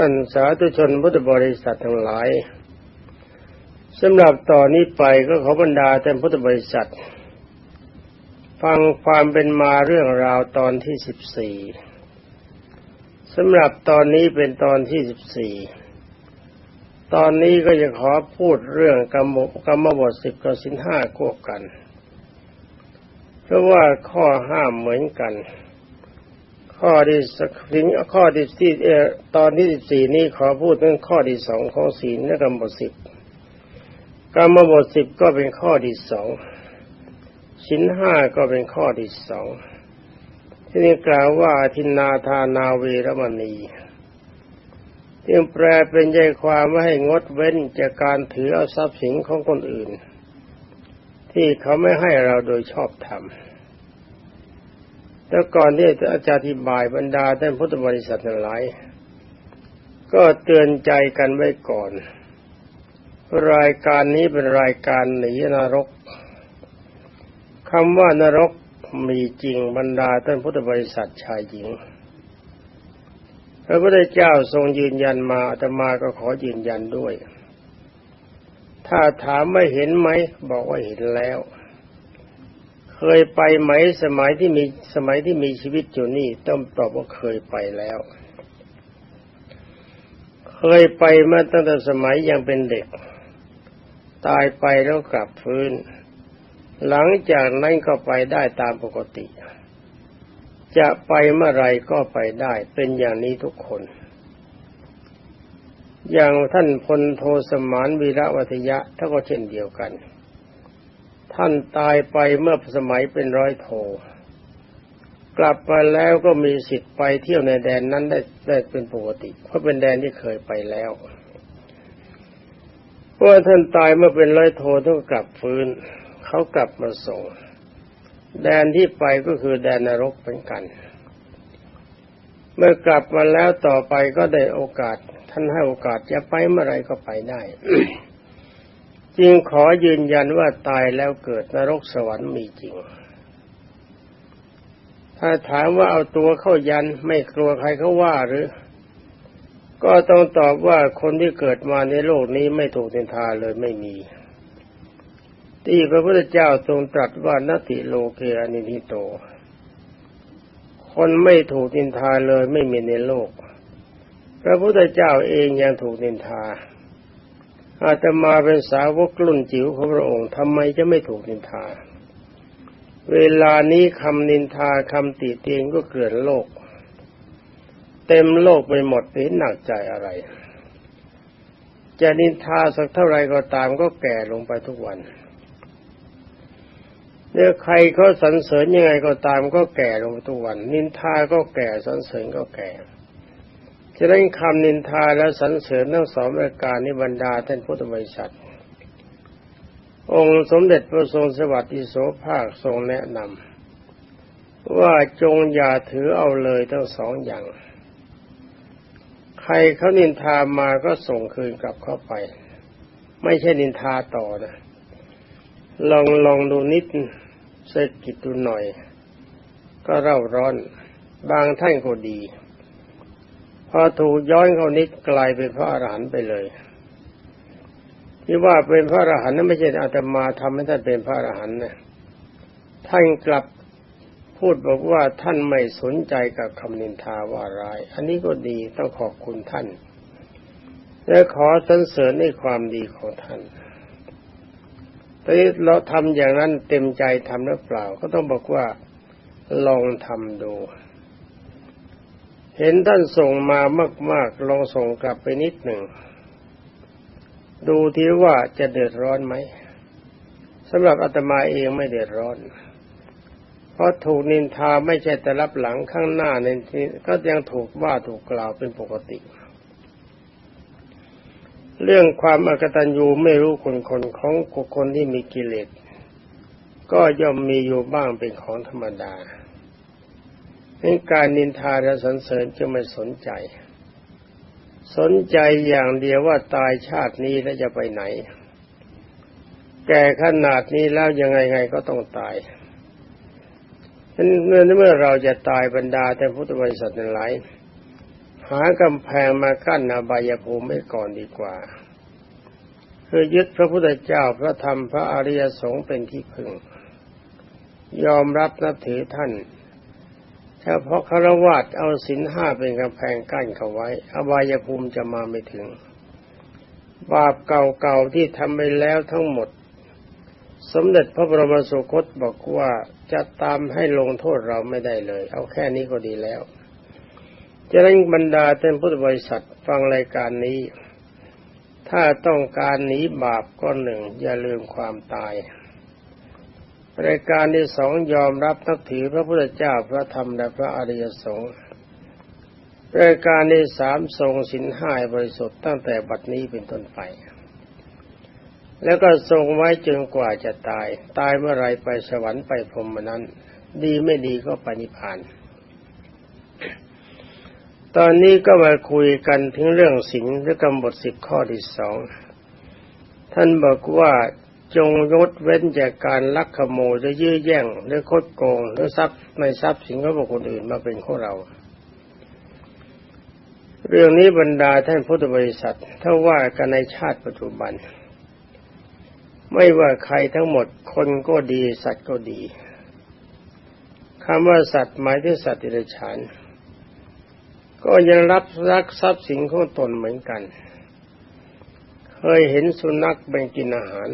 ท่านสาธุชนพุทธบริษัททั้งหลายสำหรับต่อนนี้ไปก็ขอบรรดาท่านพุทธบริษัท ฟังความเป็นมาเรื่องราวตอนที่สิบสี่สำหรับตอนนี้เป็นตอนที่สิบสี่ตอนนี้ก็จะขอพูดเรื่องกรรมกรรมบทสิบกับสินห้าควบกัน เพราะว่าข้อห้ามเหมือนกัน ข้อที่สักถึงข้อที่ที่เออตอนที่สิบสี่นี้ขอพูดเรื่องข้อที่สองของศีลและกรรมบทสิบกรรมบทสิบก็เป็นข้อที่สองสินห้าก็เป็นข้อที่สองที่นี้กล่าวว่าทินนาทานาเวรมณีที่แปลเป็นใจความว่าให้งดเว้นจากการถือเอาทรัพย์สินของคนอื่น ที่เขาไม่ให้เราโดยชอบธรรม แล้วก่อนที่อาจะอธิบายบรรดาท่านพุทธบริษัทหลาย ก็เตือนใจกันไว้ก่อน รายการนี้เป็นรายการหนีนรกคำว่านรกมีจริงบรรดาท่านพุทธบริษัทชายหญิง พระพุทธเจ้าทรงยืนยันมาอาตมาก็ขอยืนยันด้วย ถ้าถามไม่เห็นไหม บอกว่าเห็นแล้ว เคยไปไหมสมัยที่มีสมัยที่มีชีวิตอยู่นี่ ต้องตอบว่าเคยไปแล้ว เคยไปมาตั้งแต่สมัยยังเป็นเด็ก ตายไปแล้วกลับฟื้น หลังจากนั้นก็ไปได้ตามปกติ จะไปเมื่อไรก็ไปได้เป็นอย่างนี้ทุกคน อย่างท่านพลโทสมานวีระวัทยะท่านก็เช่นเดียวกัน ท่านตายไปเมื่อสมัยเป็นร้อยโท กลับมาแล้วก็มีสิทธิ์ไปเที่ยวในแดนนั้นได้ได้เป็นปกติ เพราะเป็นแดนที่เคยไปแล้วเพราะท่านตายเมื่อเป็นร้อยโทต้องกลับฟื้น เขากลับมาส่ง แดนที่ไปก็คือแดนนรกเหมือนกัน เมื่อกลับมาแล้วต่อไปก็ได้โอกาส ท่านให้โอกาสจะไปเมื่อไรก็ไปได้ จึงขอยืนยันว่าตายแล้วเกิดนรกสวรรค์มีจริง ถ้าถามว่าเอาตัวเข้ายันไม่กลัวใครเขาว่าหรือ ก็ต้องตอบว่าคนที่เกิดมาในโลกนี้ไม่ถูกเินทาเลยไม่มี ที่พระพุทธเจ้าทรงตรัสว่านติโลเกอนิทิโต คนไม่ถูกนินทาเลยไม่มีในโลก พระพุทธเจ้าเองยังถูกนินทา อาตมาเป็นสาวกลุ่นจิ๋วของพระองค์ทำไมจะไม่ถูกนินทา เวลานี้คำนินทาคำติเตียนก็เกิดโลก เต็มโลกไปหมดเป็นหนักใจอะไร จะนินทาสักเท่าไรก็ตามก็แก่ลงไปทุกวันเนี่ยใครเขาสรรเสริญยังไงก็ตามก็แก่ลงทุกวัน นินทาก็แก่สรรเสริญก็แก่ ฉะนั้นคำนินทาและสรรเสริญทั้งสองประการในบรรดาท่านพุทธบริษัท องค์สมเด็จพระทรงสวัสดิโสภาคทรงแนะนำว่าจงอย่าถือเอาเลยทั้งสองอย่าง ใครเขานินทามาก็ส่งคืนกลับเข้าไป ไม่ใช่นินทาต่อนะ ลองลองดูนิดเศรษฐกิจดูหน่อย ก็เร่าร้อน บางท่านก็ดี อถูกย้อนเขานิดกลายเป็นพระอรหันต์ไปเลยที่ว่าเป็นพระอรหันต์นั้นไม่ใช่อาตมาทำให้ท่านเป็นพระอรหันต์นะท่านกลับพูดบอกว่าท่านไม่สนใจกับคำนินทาว่าร้าย อันนี้ก็ดีต้องขอบคุณท่าน และขอสรรเสริญในความดีของท่านแต่เราทำอย่างนั้นเต็มใจทำหรือเปล่า ก็ต้องบอกว่าลองทำดู เห็นท่านส่งมามาก ๆ ลองส่งกลับไปนิดหนึ่ง ดูทีว่าจะเดือดร้อนไหมสำหรับอาตมาเองไม่เดือดร้อน เพราะถูกนินทาไม่ใช่แต่รับหลังข้างหน้าในที่ก็ยังถูกว่าถูกกล่าวเป็นปกติ เรื่องความอกตัญญูไม่รู้คนคนของคนที่มีกิเลสก็ย่อมมีอยู่บ้างเป็นของธรรมดา ในการนินทาและสรรเสริญจะไม่สนใจ สนใจอย่างเดียวว่าตายชาตินี้แล้วจะไปไหน แก่ขนาดนี้แล้วยังไงไงก็ต้องตายเมื่อเมื่อเราจะตายบรรดาแต่พุทธบริษัทหลายหากำแพงมากั้นอบายภูมิไว้ก่อนดีกว่า คือยึดพระพุทธเจ้าพระธรรมพระอริยสงฆ์เป็นที่พึ่ง ยอมรับนับถือท่าน เฉพาะคารวะเอาศีลห้าเป็นกำแพงกั้นเขาไว้ อบายภูมิจะมาไม่ถึง บาปเก่าๆที่ทำไปแล้วทั้งหมด สมเด็จพระบรมสุคตบอกว่าจะตามให้ลงโทษเราไม่ได้เลย เอาแค่นี้ก็ดีแล้วจะนั้นบรรดาท่านพุทธบริษัทฟังรายการนี้ ถ้าต้องการหนีบาปก็หนึ่ง อย่าลืมความตาย รายการที่สองยอมรับนับถือพระพุทธเจ้าพระธรรมและพระอริยสงฆ์รายการที่สามทรงสินห้าบริสุทธิ์ตั้งแต่บัดนี้เป็นต้นไป แล้วก็ทรงไว้จนกว่าจะตาย ตายเมื่อไรไปสวรรค์ไปพรมนั้น ดีไม่ดีก็ปนิพาน ตอนนี้ก็มาคุยกันถึงเรื่องสิงและกำบทสิบข้อที่สองท่านบอกว่า จงยดเว้นจากการลักขโมยหรือยื้อแย่งหรือคดโกงหรือทรัพย์ในทรัพย์สินของบุคคลอื่นมาเป็นของเรา เรื่องนี้บรรดาท่านพุทธบริษัทถ้าว่ากันในชาติปัจจุบัน ไม่ว่าใครทั้งหมดคนก็ดีสัตว์ก็ดีคำว่าสัตว์หมายถึงสัตว์ติรฉานก็ยังรับรักทรัพย์สินของตนเหมือนกัน เคยเห็นสุนัขเป็นกินอาหาร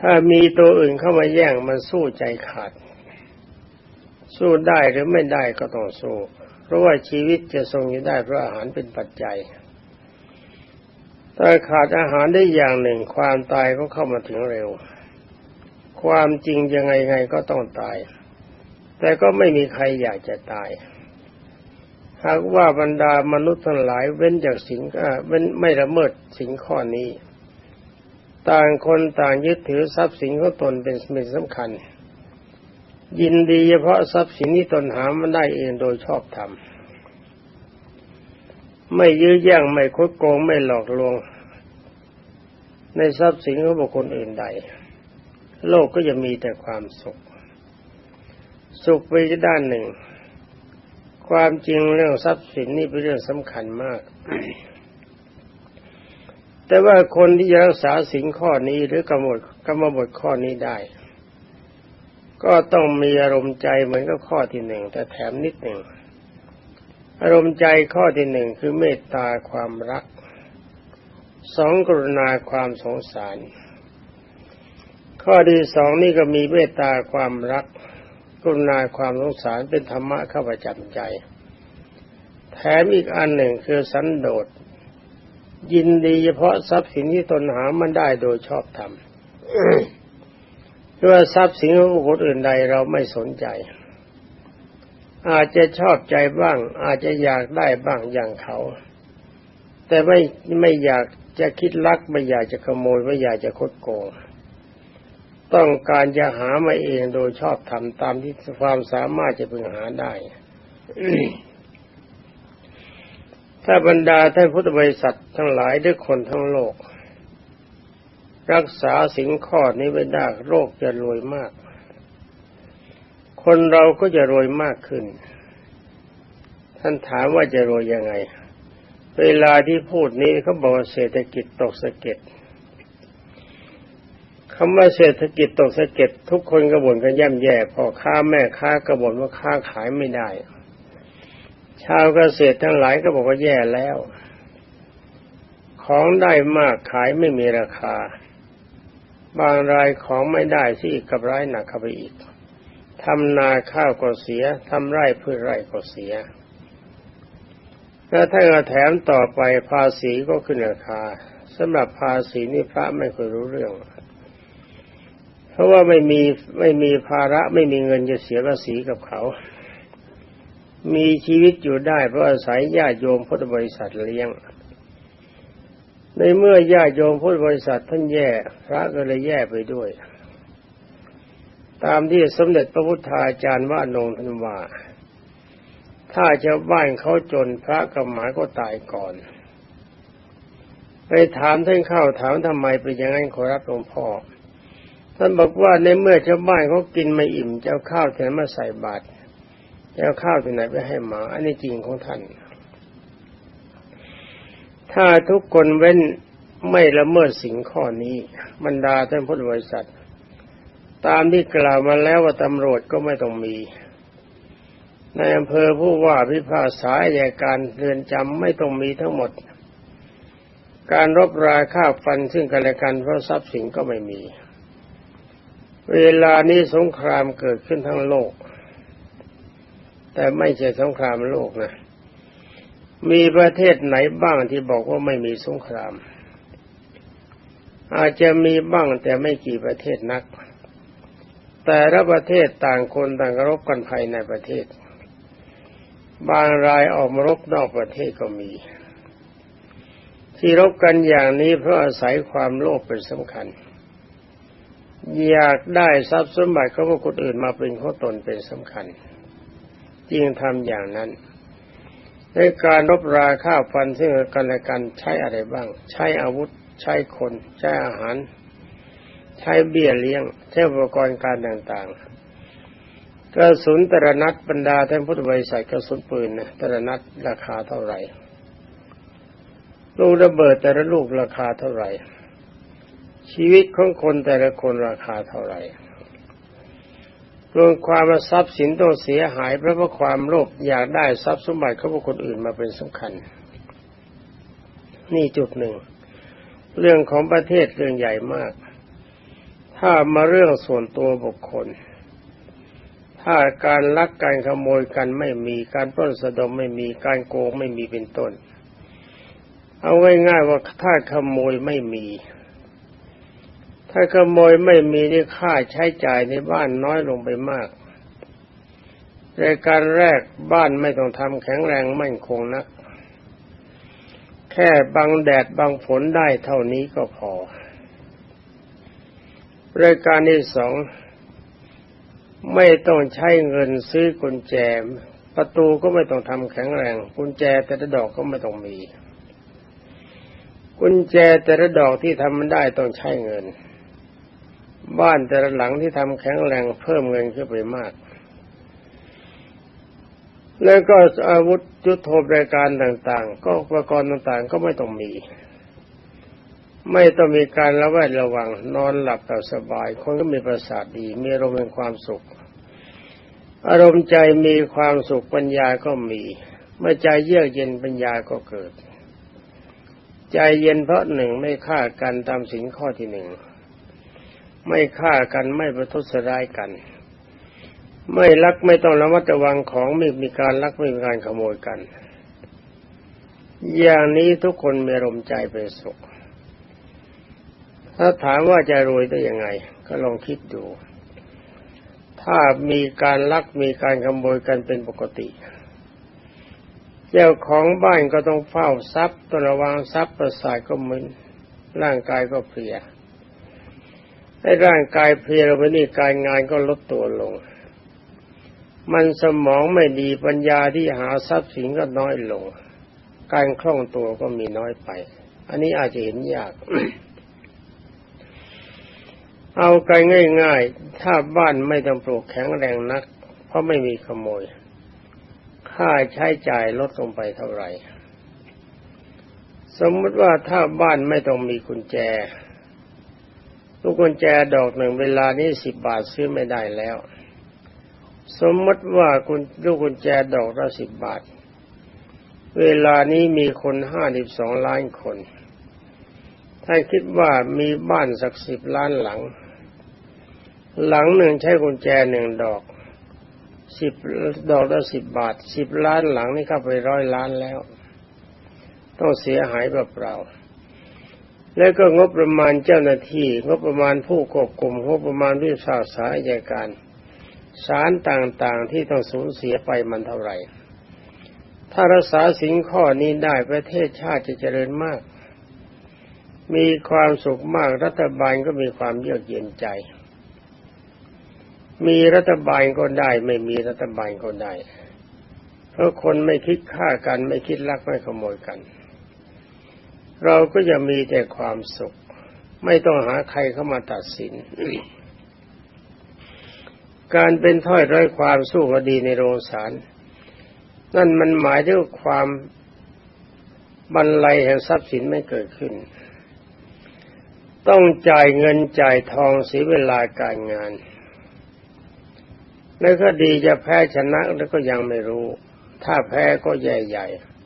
ถ้ามีตัวอื่นเข้ามาแย่งมันสู้ใจขาด สู้ได้หรือไม่ได้ก็ต้องสู้ เพราะว่าชีวิตจะทรงอยู่ได้เพราะอาหารเป็นปัจจัย ถ้าขาดอาหารได้อย่างหนึ่งความตายก็เข้ามาถึงเร็ว ความจริงยังไงไงก็ต้องตาย แต่ก็ไม่มีใครอยากจะตาย หากว่าบรรดามนุษย์ทั้งหลายเว้นจากสิ่งเว้นไม่ละเมิดสิ่งข้อนี้ ต่างคนต่างยึดถือทรัพย์สินของตนเป็นสิ่งสำคัญ ยินดีเฉพาะทรัพย์สินที่ตนหามันได้เองโดยชอบธรรมไม่ยื้อแย่งไม่คดโกงไม่หลอกลวง ในทรัพย์สินของบุคคลอื่นใด โลกก็จะมีแต่ความสุข สุขไปด้านหนึ่ง ความจริงเรื่องทรัพย์สินนี่เป็นเรื่องสำคัญมาก แต่ว่าคนที่จะรักษาสินข้อนี้หรือกำหนดกรรมบทข้อนี้ได้ ก็ต้องมีอารมณ์ใจเหมือนกับข้อที่หนึ่งแต่แถมนิดหนึ่งอารมณ์ใจข้อที่หนึ่งคือเมตตาความรัก สองกรุณาความสงสาร ข้อที่สองนี่ก็มีเมตตาความรัก กรุณาความสงสารเป็นธรรมะเข้าประจำใจ แถมอีกอันหนึ่งคือสันโดษยินดีเฉพาะทรัพย์สินที่ตนหามันได้โดยชอบธรรมเพราะว่าทรัพย์สินของบุคคลอื่นใดเราไม่สนใจ อาจจะชอบใจบ้าง อาจจะอยากได้บ้างอย่างเขา แต่ไม่ไม่อยากจะคิดลักไม่อยากจะขโมยไม่อยากจะคดโกง ต้องการจะหามาเองโดยชอบทำตามที่ความสามารถจะพึงหาได้ ถ้าบรรดาท่านพุทธบริษัททั้งหลายด้วยคนทั้งโลก รักษาสิ่งข้อนี้ไว้ได้โรคจะรวยมาก คนเราก็จะรวยมากขึ้น ท่านถามว่าจะรวยยังไง เวลาที่พูดนี้เขาบอกเศรษฐกิจตกสะเก็ด คำว่าเศรษฐกิจตกสะเก็ดทุกคนกระบ่นกันย่ำแย่พอค้าแม่ค้ากระบ่นว่าค้าขายไม่ได้ ชาวเกษตรทั้งหลายก็บอกว่าแย่แล้ว ของได้มากขายไม่มีราคา บางรายของไม่ได้ที่กับร้ายหนักเข้าไปอีกทำนาข้าวก็เสียทำไร่พืชไร่ก็เสียแล้วถ้าแถมต่อไปภาษีก็ขึ้นราคาสำหรับภาษีนี่พระไม่เคยรู้เรื่อง ราะว่าไม่มีไม่มีภาระไม่มีเงินจะเสียภาษีกับเขา มีชีวิตอยู่ได้เพราะอาศัยญาติโยมพุทธบริษัทเลี้ยง ในเมื่อญาติโยมพุทธบริษัทท่านแย่พระก็เลยแย่ไปด้วย ตามที่สมเด็จพระพุทธาจารย์ว่านงท่านว่า ถ้าชาวบ้านเขาจนพระกำหมายก็ตายก่อน ไปถามท่านเข้าถามทำไมเป็นอย่างนั้นขอรับหลวงพ่อ ท่านบอกว่าในเมื่อชาวบ้านเขากินไม่อิ่มจะเอาข้าวแถมมาใส่บาตรแล้วข้าวที่ไหนไปให้หมา อันนี้จริงของท่าน ถ้าทุกคนเว้นไม่ละเมิดสิ่งข้อนี้บรรดาท่านพุทธบริษัท ตามที่กล่าวมาแล้วว่าตำรวจก็ไม่ต้องมี ในอำเภอผู้ว่าพิพากษาใหญ่การเรือนจำไม่ต้องมีทั้งหมด การรบราฆ่าฟันซึ่งกันและกันเพราะทรัพย์สินก็ไม่มี เวลานี้สงครามเกิดขึ้นทั้งโลก แต่ไม่ใช่สงครามโลกนะ มีประเทศไหนบ้างที่บอกว่าไม่มีสงคราม อาจจะมีบ้างแต่ไม่กี่ประเทศนัก แต่ละประเทศต่างคนต่างรบกันภายในประเทศ บางรายออกมารบนอกประเทศก็มี ที่รบกันอย่างนี้เพราะอาศัยความโลภเป็นสำคัญ อยากได้ทรัพย์สมบัติเของคนอื่นมาเป็นของตนเป็นสำคัญจึงทำอย่างนั้นในการรบราฆ่าฟันซึ่งกันและกันใช้อะไรบ้าง ใช้อาวุธ ใช้คน ใช้อาหาร ใช้เบี้ยเลี้ยง ใช้อุปกรณ์การต่างๆกระสุนต่ละนัดบรรดาท่านพุทธบริษัทกระสุนปืนนะต่ละนัดราคาเท่าไหร่ลูกระเบิดแต่ละลูกราคาเท่าไหร่ ชีวิตของคนแต่ละคนราคาเท่าไหร่รวมความว่าทรัพย์สินต้องเสียหายเพราะว่าความโลภอยากได้ทรัพย์สมบัติของบุคคลอื่นมาเป็นสำคัญ นี่จุดหนึ่ง เรื่องของประเทศเรื่องใหญ่มาก ถ้ามาเรื่องส่วนตัวบุคคล ถ้าการลักการขโมยกันไม่มีการปล้นสะดมไม่มีการโกงไม่มีเป็นต้น เอาง่ายๆว่าถ้าขโมยไม่มี ถ้าขโมยไม่มีนี่ค่าใช้จ่ายในบ้านน้อยลงไปมากในการแรกบ้านไม่ต้องทำแข็งแรงมั่นคงนักแค่บังแดดบังฝนได้เท่านี้ก็พอรายการที่สองไม่ต้องใช้เงินซื้อกุญแจ ประตูก็ไม่ต้องทำแข็งแรง กุญแจแต่ละดอกก็ไม่ต้องมี กุญแจแต่ละดอกที่ทำมันได้ต้องใช้เงิน บ้านแต่ละหลังที่ทำแข็งแรงเพิ่มเงินขึ้นไปมาก แล้วก็อาวุธยุทโธปรการต่าง ๆ ก็อุปกรณ์ต่างๆ ก็ไม่ต้องมี ไม่ต้องมีการระแวดระวัง นอนหลับแบบสบาย คนก็มีประสาทดี มีอารมณ์เป็นความสุข อารมณ์ใจมีความสุขปัญญาก็มี เมื่อใจเยือกเย็นปัญญาก็เกิด ใจเย็นเพราะหนึ่งไม่ฆ่ากันตามสินข้อที่หนึ่ง ไม่ฆ่ากันไม่ประทุษร้ายกัน ไม่ลักไม่ต้องระมัดระวังของไม่มีการลักไม่มีการขโมยกัน อย่างนี้ทุกคนมีรมใจเป็นสุข ถ้าถามว่าจะรวยได้ยังไง ก็ลองคิดดู ถ้ามีการลักมีการขโมยกันเป็นปกติเจ้าของบ้านก็ต้องเฝ้าทรัพย์ต้องระวังทรัพย์ประสาทก็มึนร่างกายก็เพลีย ให้ร่างกายเพลียลงไปนี่การงานก็ลดตัวลง มันสมองไม่ดีปัญญาที่หาทรัพย์สินก็น้อยลง การคล่องตัวก็มีน้อยไป อันนี้อาจจะเห็นยาก เอาไกง่ายๆ ถ้าบ้านไม่ต้องปลูกแข็งแรงนัก เพราะไม่มีขโมย ค่าใช้จ่ายลดลงไปเท่าไหร่ สมมติว่าถ้าบ้านไม่ต้องมีกุญแจ ลูกกุญแจดอกหนึ่งเวลานี้สิบบาทซื้อไม่ได้แล้ว สมมติว่าคุณลูกกุญแจดอกละสิบบาท เวลานี้มีคนห้าสิบสองล้านคนท่านคิดว่ามีบ้านสักสิบล้านหลัง หลังหนึ่งใช้กุญแจหนึ่งดอกสิบดอกละสิบบาทสิบล้านหลังนี่เข้าไปร้อยล้านแล้ว ต้องเสียหายเปล่าๆ แล้วก็งบประมาณเจ้าหน้าที่ งบประมาณผู้ควบคุมงบประมาณวิชาสายใหญ่การสารต่างๆที่ต้องสูญเสียไปมันเท่าไหร่ ถ้ารักษาสิ่งข้อนี้ได้ประเทศชาติจะเจริญมาก มีความสุขมากรัฐบาลก็มีความเยือกเย็นใจ มีรัฐบาลก็ได้ไม่มีรัฐบาลก็ได้ เพราะคนไม่คิดฆ่ากันไม่คิดลักไม่ขโมยกัน เราก็จะมีแต่ความสุข ไม่ต้องหาใครเข้ามาตัดสิน การเป็นถ้อยร้อยความสู้คดีในโรงศาลนั่นมันหมายถึงความบรรลัยแห่งทรัพย์สินไม่เกิดขึ้น ต้องจ่ายเงินจ่ายทองเสียเวลาการงานในคดีจะแพ้ชนะแล้วก็ยังไม่รู้ ถ้าแพ้ก็ใหญ่ๆ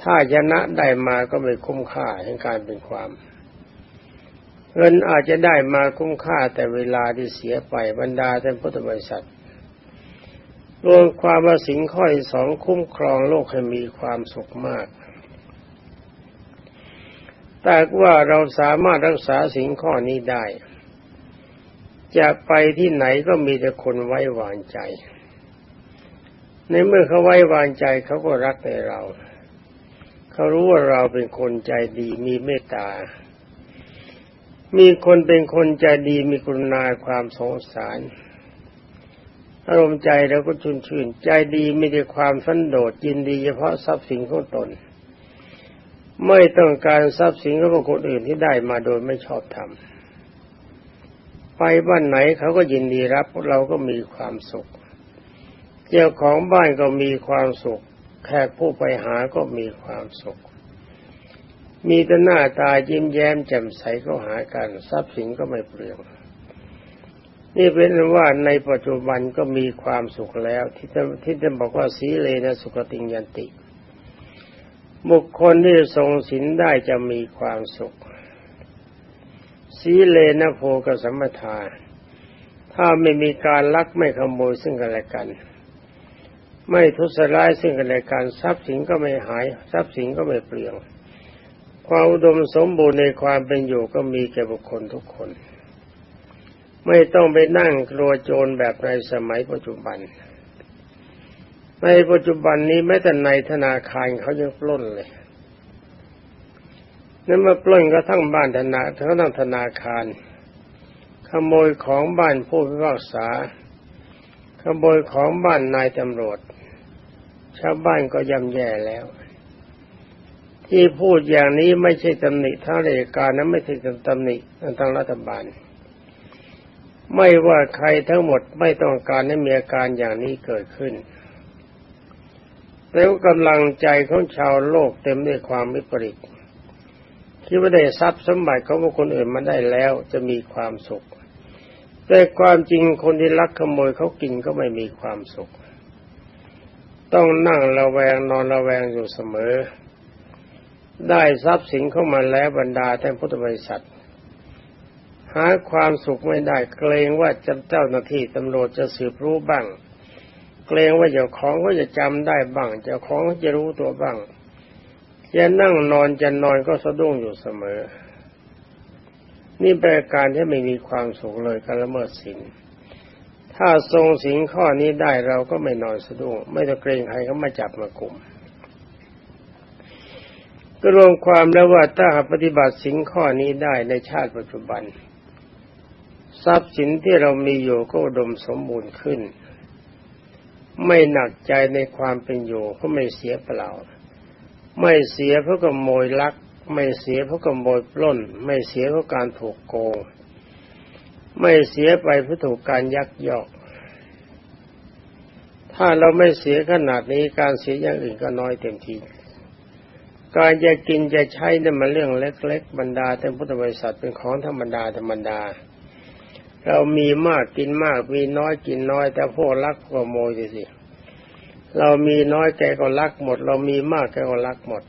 ถ้าชนะได้มาก็ไม่คุ้มค่าแห่งการเป็นความ เงินอาจจะได้มาคุ้มค่าแต่เวลาที่เสียไปบรรดาท่านพุทธบริษัทรวมความว่าสิ่งข้อที่สองคุ้มครองโลกให้มีความสุขมาก แต่ว่าเราสามารถรักษาสิ่งข้อนี้ได้ จะไปที่ไหนก็มีแต่คนไว้วางใจ ในเมื่อเขาไว้วางใจเขาก็รักในเรา เขารู้ว่าเราเป็นคนใจดีมีเมตตา มีคนเป็นคนใจดีมีกรุณาความสงสารอารมณ์ใจเราก็ชื่นชื่น ใจดีไม่ได้ความสันโดษยินดีเฉพาะทรัพย์สินของตน ไม่ต้องการทรัพย์สินของคนอื่นที่ได้มาโดยไม่ชอบธรรมไปบ้านไหนเขาก็ยินดีรับเราก็มีความสุข เจ้าของบ้านก็มีความสุข แขกผู้ไปหาก็มีความสุข มีแต่หน้าตายิ้มแย้มแจ่มใสก็หากันทรัพย์สินก็ไม่เปลืองนี่เป็นว่าในปัจจุบันก็มีความสุขแล้ว ที่ที่จะบอกว่าสีเลนะสุขติงยันติ บุคคลที่ทรงศีลได้จะมีความสุข สีเลนะโพกสัมมทา ถ้าไม่มีการลักไม่ขโมยซึ่งกันและกัน ไม่ทุสร้ายซึ่งกันและกันทรัพย์สินก็ไม่หาย ทรัพย์สินก็ไม่เปลี่ยนความอุดมสมบูรณ์ในความเป็นอยู่ก็มีแก่บุคคลทุกคน ไม่ต้องไปนั่งกลัวโจรแบบในสมัยปัจจุบัน ในปัจจุบันนี้แม้แต่ในธนาคารเขายังปล้นเลยนั่นมาปล้นกระทั่งบ้านธนาทั้งธนาคาร ขโมยของบ้านผู้พิพากษาขโมยของบ้านนายตำรวจ ชาวบ้านก็ย่ำแย่แล้ว ที่พูดอย่างนี้ไม่ใช่ตำหนิทางราชการนั้นไม่ใช่ตำหนิทางรัฐบาล ไม่ว่าใครทั้งหมดไม่ต้องการให้มีอาการอย่างนี้เกิดขึ้นแล้วกำลังใจของชาวโลกเต็มด้วยความวิปริตคิดว่าได้ทรัพย์สมบัติของคนอื่นมาได้แล้วจะมีความสุข แต่ความจริงคนที่ลักขโมยเขากินก็ไม่มีความสุข ต้องนั่งระแวงนอนระแวงอยู่เสมอ ได้ทรัพย์สินเข้ามาแล้วบรรดาท่านพุทธบริษัท หาความสุขไม่ได้เกรงว่าจะเจ้าหน้าที่ตำรวจจะสืบรู้บ้าง เกรงว่าเจ้าของก็จะจำได้บ้างเจ้าของจะรู้ตัวบ้างจะนั่งนอนจะนอนก็สะดุ้งอยู่เสมอ นี่เป็นการที่ไม่มีความสุขเลยการละเมิดศีล ถ้าทรงสิงข้อนี้ได้เราก็ไม่นอนสะดุ้งไม่ต้องเกรงใครเขามาจับมากลุ่มก็รวมความแล้วว่าถ้าปฏิบัติสิงข้อนี้ได้ในชาติปัจจุบัน ทรัพย์สินที่เรามีอยู่ก็ดมสมบูรณ์ขึ้น ไม่หนักใจในความเป็นอยู่ก็ไม่เสียเปล่า ไม่เสียเพราะขโมยลัก ไม่เสียเพราะขโมยปล้น ไม่เสียเพราะการถูกโกง ไม่เสียไปเพราะถูกการยักยอก ถ้าเราไม่เสียขนาดนี้การเสียอย่างอื่นก็น้อยเต็มที การจะกินจะใช้นี่มันเรื่องเล็ก ๆ บรรดาแต่พุทธบริษัทเป็นของธรรมดาธรรมดา เรามีมากกินมาก มีน้อยกินน้อย แต่พวกลักพวกโมยสิเรามีน้อยแกก็รักหมด เรามีมากแกก็รักหมด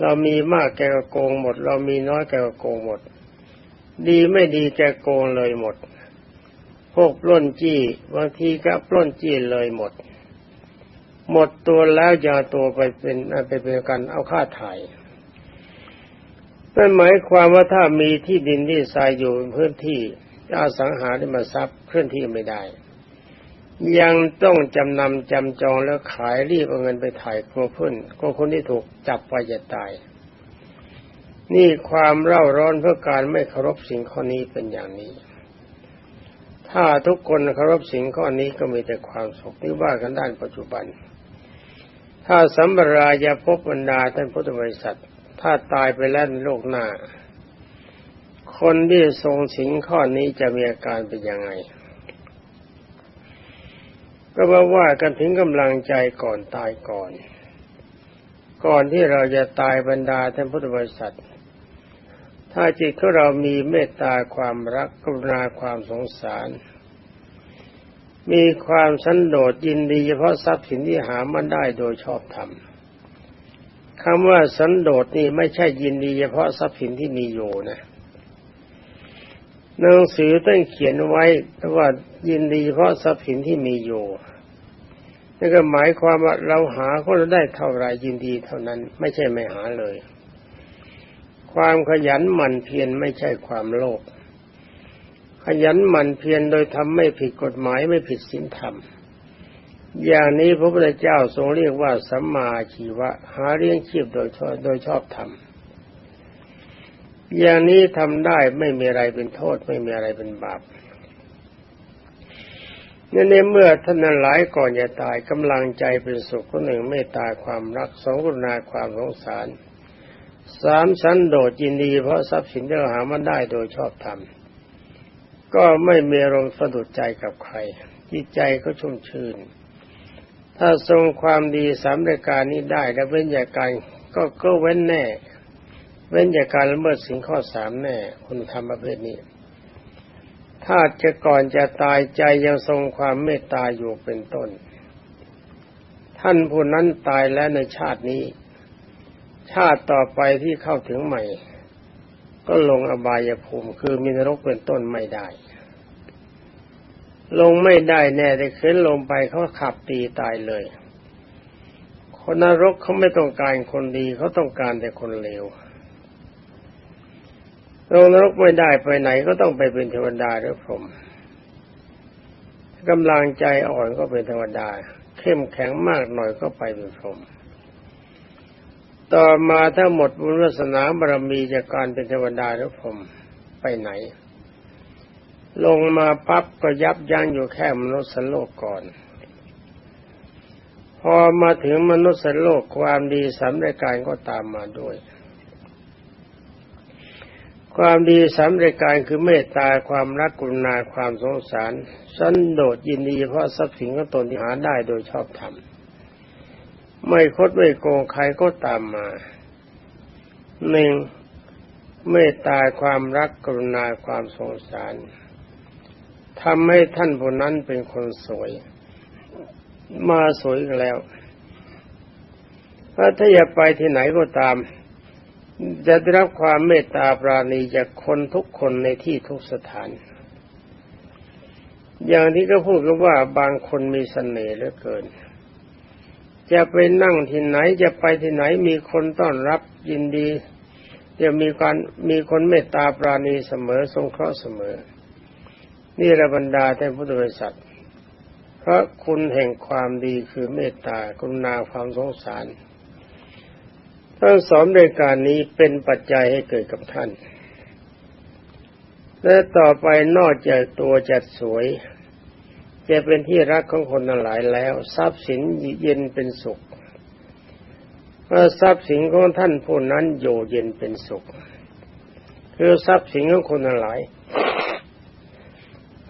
เรามีมากแกก็โกงหมด เรามีน้อยแกก็โกงหมด ดีไม่ดีแกโกงเลยหมด พวกปล้นจี้บางทีก็ปล้นจี้เลยหมด หมดตัวแล้วจะตัวไปเป็นไปเป็นกันเอาค่าถ่ายนั่นหมายความว่าถ้ามีที่ดินที่ทรายอยู่พื้นที่อสังหาริมทรัพย์เคลื่อนที่ไม่ได้ ยังต้องจำนำจำจองแล้วขายรีบเอาเงินไปถ่ายครัวพื้นก็คนที่ถูกจับไปจะตาย นี่ความเร่าร้อนเพื่อการไม่เคารพสิ่งข้อนี้เป็นอย่างนี้ ถ้าทุกคนเคารพสิ่งข้อนี้ก็มีแต่ความสุขที่ว่ากันด้านปัจจุบัน ถ้าสัมปรายาพบบรรดาท่านพุทธบริษัท ถ้าตายไปแล้วในโลกหน้า คนที่ทรงสิ่งข้อนี้จะมีอาการเป็นยังไง ก็มาว่ากันถึงกำลังใจก่อนตายก่อนก่อนที่เราจะตายบรรดาท่านพุทธบริษัท ถ้าจิตของเรามีเมตตาความรักกรุณาความสงสาร มีความสันโดษยินดีเฉพาะทรัพย์สินที่หามันได้โดยชอบธรรมคำว่าสันโดษนี่ไม่ใช่ยินดีเฉพาะทรัพย์สินที่มีอยู่นะหนังสือต้องเขียนไว้ว่ายินดีเพราะทรัพย์สินที่มีอยู่นั่นก็หมายความว่าเราหาก็เราได้เท่าไรยินดีเท่านั้น ไม่ใช่ไม่หาเลย ความขยันหมั่นเพียรไม่ใช่ความโลภขยันหมั่นเพียรโดยทำไม่ผิดกฎหมายไม่ผิดศีลธรรม อย่างนี้พระพุทธเจ้าทรงเรียกว่าสัมมาชีวะ หาเลี้ยงชีพโดยโดยชอบธรรมอย่างนี้ทำได้ไม่มีอะไรเป็นโทษไม่มีอะไรเป็นบาปในเมื่อท่านนั้นหลายก่อนจะตายกำลังใจเป็นสุขคนหนึ่งเมตตาความรักสองกรุณาความสงสาร สามสันโดษยินดี เพราะทรัพย์สินที่เราหามาได้โดยชอบธรรมก็ไม่มีอารมณ์สะดุดใจกับใคร จิตใจก็ชุ่มชื่น ถ้าทรงความดีสามรายการนี้ได้แล้วเว้นจากการก็ก็เว้นแน่ เว้นจากการละเมิดสิ่งข้อสามแน่คุณธรรมประเภทนี้ ถ้าจะก่อนจะตายใจยังทรงความเมตตาอยู่เป็นต้น ท่านผู้นั้นตายแล้วในชาตินี้ ชาติต่อไปที่เข้าถึงใหม่ ก็ลงอบายภูมิคือมีนรกเป็นต้นไม่ได้ ลงไม่ได้แน่แต่ขึ้นลงไปเขาขับตีตายเลย คนนรกเขาไม่ต้องการคนดีเขาต้องการแต่คนเลวลงนรกไม่ได้ไปไหนก็ต้องไปเป็นเทวดาหรือพรหมกำลังใจอ่อนก็เป็นเทวดา เข้มแข็งมากหน่อยก็ไปเป็นพรหม ต่อมาถ้าหมดบุญวาสนาบารมีจากการเป็นเทวดาหรือพรหมไปไหน ลงมาปั๊บก็ยับยั้งอยู่แค่มนุษย์โลกก่อน พอมาถึงมนุษย์โลกความดีสำเร็จการก็ตามมาด้วย ความดีสำเร็จการคือเมตตาความรักกรุณาความสงสาร สันโดษยินดีเพราะทรัพย์สินของตนที่หาได้โดยชอบธรรม ไม่คดไม่โกงใครก็ตามมาหนึ่งเมตตาความรักกรุณาความสงสารทำให้ท่านผู้นั้นเป็นคนสวย มาสวยแล้วถ้าอย่าไปที่ไหนก็ตาม จะได้รับความเมตตาปราณีจากคนทุกคนในที่ทุกสถาน อย่างที่ก็พูดกันว่าบางคนมีสเสน่ห์เหลือเกิน จะไปนั่งที่ไหนจะไปที่ไหนมีคนต้อนรับยินดีจะมีการมีคนเมตตาปราณีเสมอสงเคราะห์เสมอ นี่ระบรรดาแท่านพุทธบริษัทเพราะคุณแห่งความดีคือเมตตากรุณาความสงสารทั้งสองรายการนี้เป็นปัจจัยให้เกิดกับท่าน และต่อไปนอกจากตัวจัดสวย จะเป็นที่รักของคนหลายแล้ว ทรัพย์สินเย็นเป็นสุขเมื่อทรัพย์สินของท่านผู้นั้นอยู่เย็นเป็นสุข คือทรัพย์สินของคนหลาย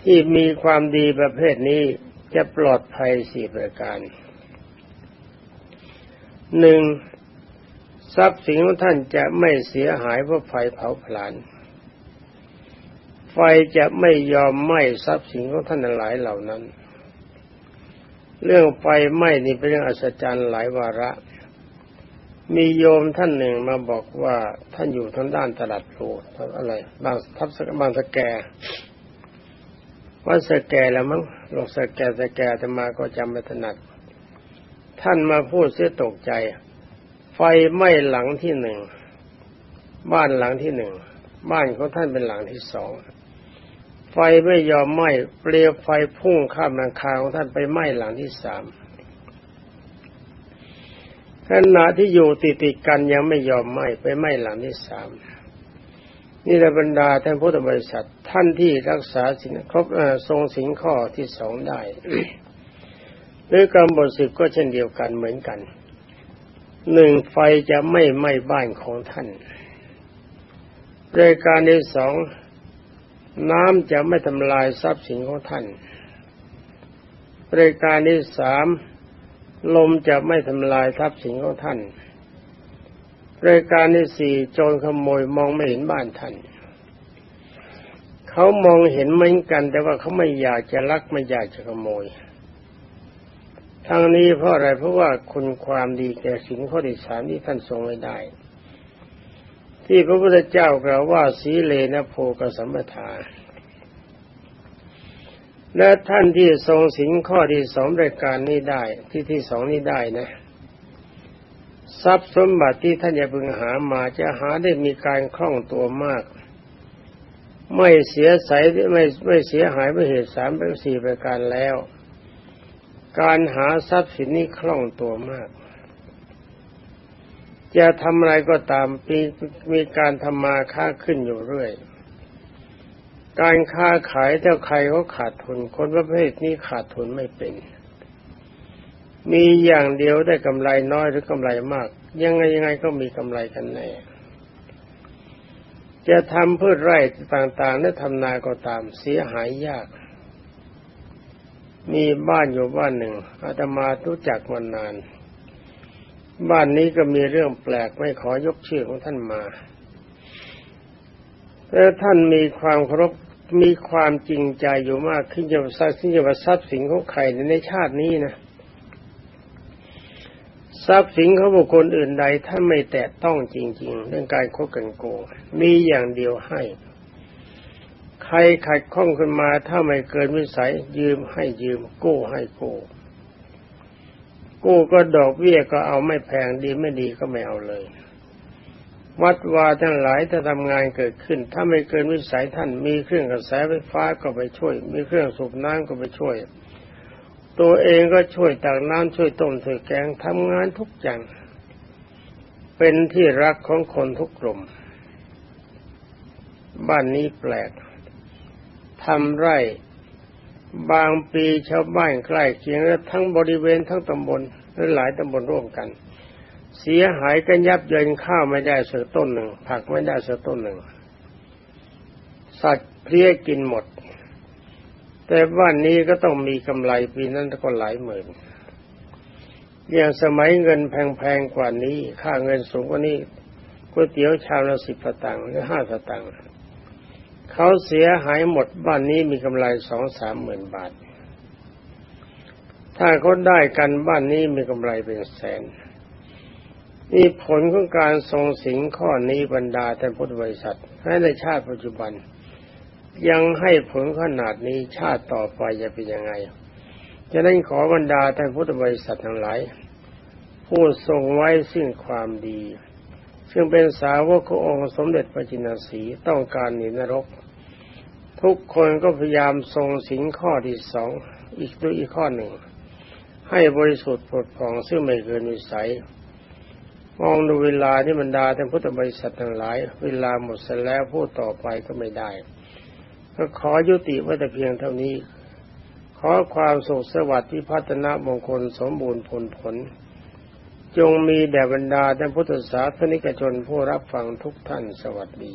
ที่มีความดีประเภทนี้จะปลอดภัยสี่ประการหนึ่งทรัพย์สินของท่านจะไม่เสียหายเพราะไฟเผาผลาญ ไฟจะไม่ยอมไหม้ทรัพย์สินของท่านหลายเหล่านั้น เรื่องไฟไหม้นี่เป็นเรื่องอัศจรรย์หลายวาระ มีโยมท่านหนึ่งมาบอกว่าท่านอยู่ทางด้านตลาดโพอะไร บางทับสบางสแกว่าสแกแล้วมั้งลงสแกสแกแต่มาก็จำไม่ถนัด ท่านมาพูดเสียตกใจ ไฟไหม้หลังที่หนึ่ง บ้านหลังที่หนึ่ง บ้านของท่านเป็นหลังที่สอง ไฟไม่ยอมไหม้เปลวไฟพุ่งข้ามหลังคาของท่านไปไหม้หลังที่สามขณะที่อยู่ติดติดกันยังไม่ยอมไหม้ไปไหม้หลังที่สามนี่แหละบรรดาท่านพุทธบริษัทท่านที่รักษาสินครบทรงสินข้อที่สองได้หรือกรรมบทสิบก็เช่นเดียวกันเหมือนกันหนึ่งไฟจะไม่ไหม้บ้านของท่านรายการที่สอง น้ำจะไม่ทำลายทรัพย์สินของท่านรายการที่สามลมจะไม่ทำลายทรัพย์สินของท่านรายการที่สี่โจรขโมยมองไม่เห็นบ้านท่าน เขามองเห็นเหมือนกัน แต่ว่าเขาไม่อยากจะลักไม่อยากจะขโมยทั้งนี้เพราะอะไรเพราะว่าคุณความดีแก่สินข้อที่สามที่ท่านทรงไว้ได้ ที่พระพุทธเจ้ากล่าวว่าสีเลนะโพกสัมปทา และท่านที่ทรงสินข้อที่สองรายการนี้ได้ที่ที่สองนี้ได้นะทรัพย์สมบัติที่ท่านจะพึงหามาจะหาได้มีการคล่องตัวมาก ไม่เสียใสไม่ไม่เสียหายไม่เหตุสามเป็นสี่ประการแล้ว การหาทรัพย์สินนี้คล่องตัวมาก จะทำอะไรก็ตามมีมีการทำมาค้าขึ้นอยู่เรื่อย การค้าขายถ้าใครเขาขาดทุน คนประเภทนี้ขาดทุนไม่เป็น มีอย่างเดียวได้กำไรน้อยหรือกำไรมาก ยังไงยังไงก็มีกำไรกันแน่จะทำพืชไร่ต่างๆและทำนาก็ตามเสียหายยาก มีบ้านอยู่บ้านหนึ่งอาตมารู้จักมานาน บ้านนี้ก็มีเรื่องแปลกไม่ขอยกชื่อของท่านมาแต่ท่านมีความเคารพมีความจริงใจอยู่มากขึ้นจะทรัพย์สินจะทรัพย์สินของใครในชาตินี้นะทรัพย์สินของบุคคลอื่นใดถ้านไม่แตะต้องจริง ๆ เรื่องการคบกันโกงมีอย่างเดียวให้ ใครขัดข้องขึ้นมาถ้าไม่เกินวิสัยยืมให้ยืมกู้ให้กู้ กู้ก็ดอกเบี้ยก็เอาไม่แพงดีไม่ดีก็ไม่เอาเลย วัดวาทั้งหลายถ้าทำงานเกิดขึ้น ถ้าไม่เกินวิสัยท่านมีเครื่องกระแสไฟฟ้าก็ไปช่วย มีเครื่องสูบน้ำก็ไปช่วย ตัวเองก็ช่วยตักน้ำช่วยต้มช่วยแกงทำงานทุกอย่าง เป็นที่รักของคนทุกกลุ่ม บ้านนี้แปลกทำไร่บางปีชาวบ้านใกล้เคียงและทั้งบริเวณทั้งตำบล และหลายตำบลร่วมกัน เสียหายกันยับเยินข้าวไม่ได้สักต้นหนึ่ง ผักไม่ได้สักต้นหนึ่ง สัตว์เพลี้ยกินหมด แต่บ้านนี้ก็ต้องมีกำไรปีนั้นก็หลายหมื่นอย่างสมัยเงินแพงๆกว่านี้ ค่าเงินสูงกว่านี้ก๋วยเตี๋ยวชามละสิบสตางค์หรือห้าสตางค์เขาเสียหายหมดบ้านนี้มีกำไรสองสามหมื่นบาท ถ้าเขาได้กันบ้านนี้มีกำไรเป็นแสนนี่ผลของการทรงสิงข้อนี้บรรดาท่พุทธบริษัทให้ในชาติปัจจุบัน ยังให้ผลขนาดนี้ชาติต่อไปจะเป็นยังไงจะนั้นขอบรรดาท่านพุทธบริษัททั้งหลายผู้ทรงไว้ซึ่งความดี ซึ่งเป็นสาวกขององค์สมเด็จพระจินสีต้องการหนีนรก ทุกคนก็พยายามทรงสิงข้อที่สองอีกตัวยอีกข้อหนึ่ง ให้บริสุทธิ์ผดผ่องซึ่งไม่เกินวิสัย มองดูเวลาที่บรรดาท่านพุทธบริษัททั้งหลาย เวลาหมดเสแล้วพูดต่อไปก็ไม่ได้ ก็ขอยุติไว้แต่เพียงเท่านี้ ขอความสุขสวัสดิ์ที่พัฒนามงคลสมบูรณ์ผลผล จงมีแด่บรรดาท่านพุทธศาสนิกชนผู้รับฟังทุกท่านสวัสดี